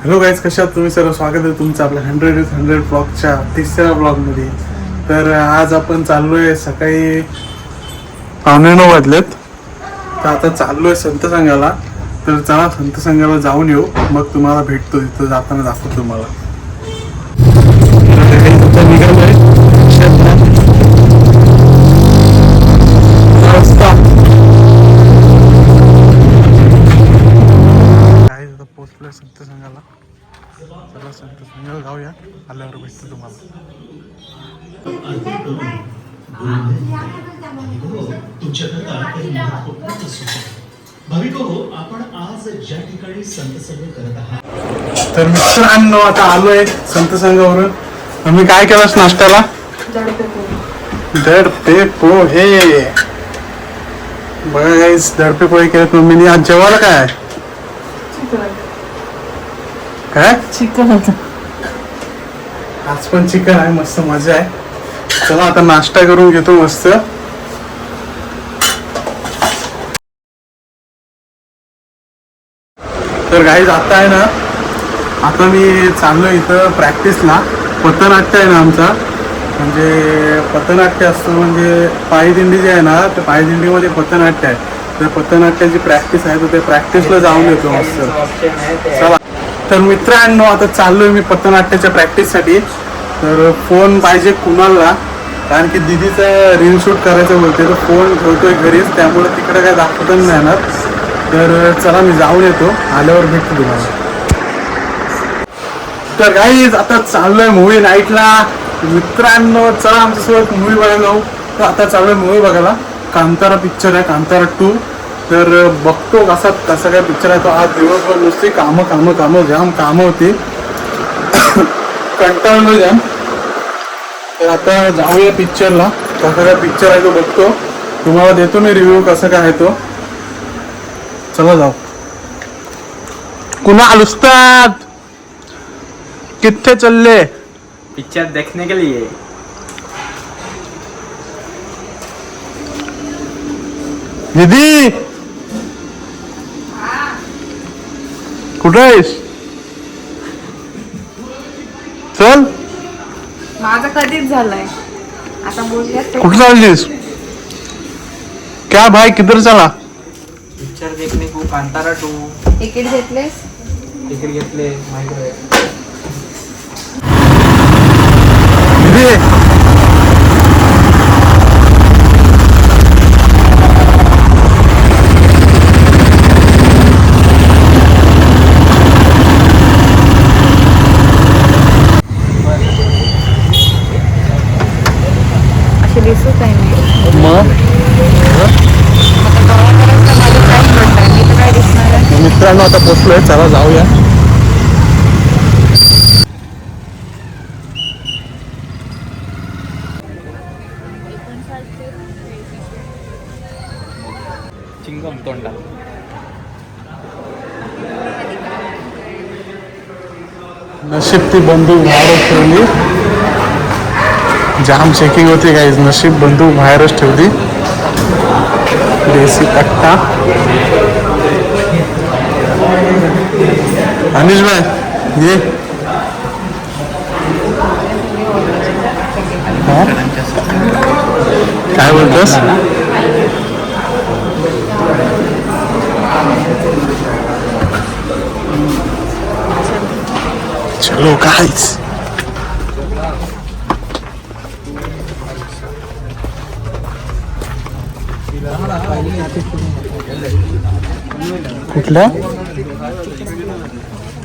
Hello guys कशा आहात? तुम्ही सर्व स्वागत आहे तुमचं आपल्या हंड्रेड इज हंड्रेड ब्लॉगच्या तिसऱ्या ब्लॉगमध्ये तर आज आपण चाललोय सकाळी पावणे नऊ वाजलेत. तर आता चाललोय संत संघाला तर चला संत संघाला जाऊन येऊ. मग तुम्हाला भेटतो तिथं जाताना दाखवतो तुम्हाला. पोचलोय संत संघाला चला संत जाऊया आल्यावर भेटतो तुम्हाला. भाविको आपण आज ज्या ठिकाणी संत करत आहात तर मित्रांनो आता आलोय संत संघावरून आम्ही काय केलंस नाश्त्याला? दडपे पोहे बघा गाईस दडपे पोहे केलेत मम्मीने. आज जेवायला काय काय चिकन होतं. आज पण चिकन आहे मस्त मजा आहे. चला आता नाश्ता करून घेतो मस्त. तर गाईज आता आहे ना आता मी चाललो इथं प्रॅक्टिसला पथनाट्य आहे ना आमचा. म्हणजे पथनाट्य असतं म्हणजे पायदिंडी जी आहे ना त्या पायदिंडीमध्ये पथनाट्य आहे. त्या पथनाट्याची प्रॅक्टिस आहे तर ते प्रॅक्टिसला जाऊन येतो मस्त. चला. तर मित्रांनो आता चाललोय मी पथनाट्याच्या प्रॅक्टिससाठी तर फोन पाहिजे कुणाला? कारण की दिदीचं रील शूट करायचं बोलते तर फोन ठेवतोय घरीच. त्यामुळे तिकडे काय दाखवता नाही येणार. तर चला मी जाऊन येतो. आल्यावर भेटतो तुम्हाला. तर काही आता चाललोय मूवी नाईटला मित्रांनो चला आमच्यासोबत मूवी बघायला जाऊ. तर आता चाललोय मूवी बघायला. कांतारा पिक्चर आहे कांतारा टू तर बघतो कसा कसा काय पिक्चर आहे तो. आज दिवसभर नुसती कामं कामं कामं जाम कामं होती. कंटाळलो जाम तर आता जाऊया पिक्चरला कसा काय पिक्चर आहे तो बघतो. तुम्हाला देतो मी रिव्ह्यू कसं काय आहे तो. चला जाऊ. कुणाल उस्ताद? कितने चलले? पिक्चर देखने के लिए। दीदी कुठं आहेस? चल. माझं कधीच झालंय. आता बोलूयात ते. कुठं चाललीस? क्या भाई किधर चला? पिक्चर देखने को कांतारा टू. तिकीट घेतलेस? तिकीट घेतले माहिती आहे दीदी आहे? मी मग मित्रांनो आता पोचलोय. चला जाऊया. चिंगम तोंडा नशीब ती बंदूक बाहेरच ठेवली जाम चेकिंग होती काहीच नशीब बंदूक बाहेरच ठेवली. देसी कट्टा अनिश भाई ये. काय बोलतोस? चलो काहीच कुठल्या?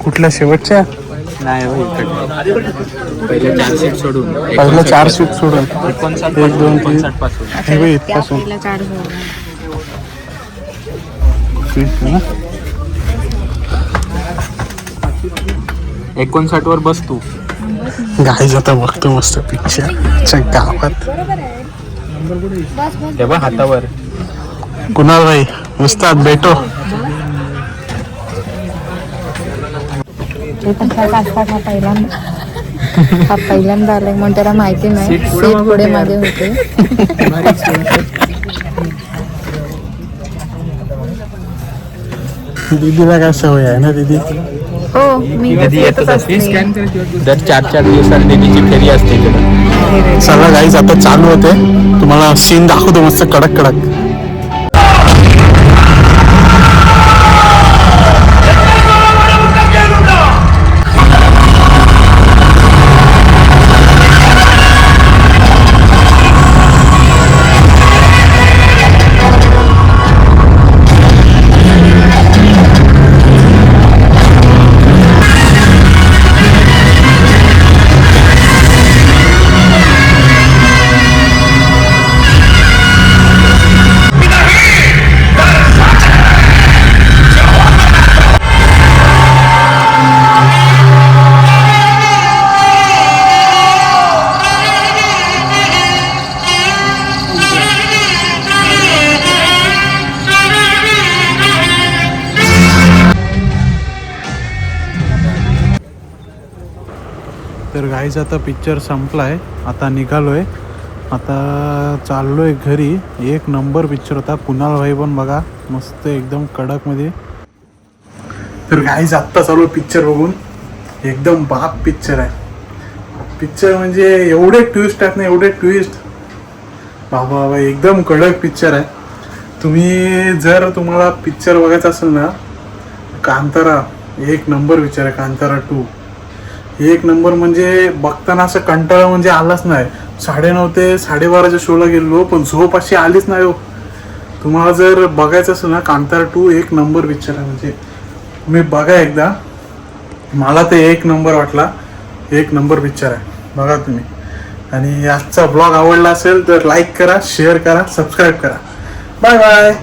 कुठल्या शेवटच्या? नाही हो पहिले चार सीट सोडून. चार सीट सोडून. एकोणसाठ एक दोन तीन. पासून. हे बघ इथपासून? एकोणसाठ वर बस तू. गाईज आता बघतो मस्त पिक्चर गावात. ते बघ हातावर. कुणाल भाई उस्ताद बेटो हा पहिल्यांदा. हा पहिल्यांदा आलाय म्हणून त्याला माहिती नाही. सीट मागं पुढे. मागे होते. दीदीला काय सवय आहे ना दीदी? हो मी कधी येतच येतच असते. असते. दर. चार चार दिवसांनी देवीची फेरी असते सगळं गाईज आता चालू होते. तुम्हाला सीन दाखवतो मस्त कडक कडक. तर गाईज आता पिक्चर संपला आहे आता निघालो आहे आता चाललो आहे घरी. एक नंबर पिक्चर होता. कुणाल भाई पण बघा. मस्त एकदम कडकमध्ये. तर गाईज आत्ता चालू पिक्चर बघून. एकदम बाप पिक्चर आहे. पिक्चर म्हणजे एवढे ट्विस्ट आहेत ना एवढे ट्विस्ट बाबा बाबा एकदम कडक पिक्चर आहे. तुम्ही जर तुम्हाला पिक्चर बघायचा असेल ना कांतारा एक नंबर पिक्चर आहे कांतारा टू एक नंबर म्हणजे बघताना असं कंटाळा म्हणजे आलाच नाही. साडेनऊ ते साडेबाराच्या शोला गेलो पण झोप अशी आलीच नाही हो. तुम्हाला जर बघायचं असेल ना कांतारा टू एक नंबर पिक्चर आहे म्हणजे. तुम्ही बघा एकदा. मला ते एक नंबर वाटला. एक नंबर पिक्चर आहे. बघा तुम्ही. आणि आजचा ब्लॉग आवडला असेल तर लाईक करा शेअर करा सबस्क्राईब करा. Bye bye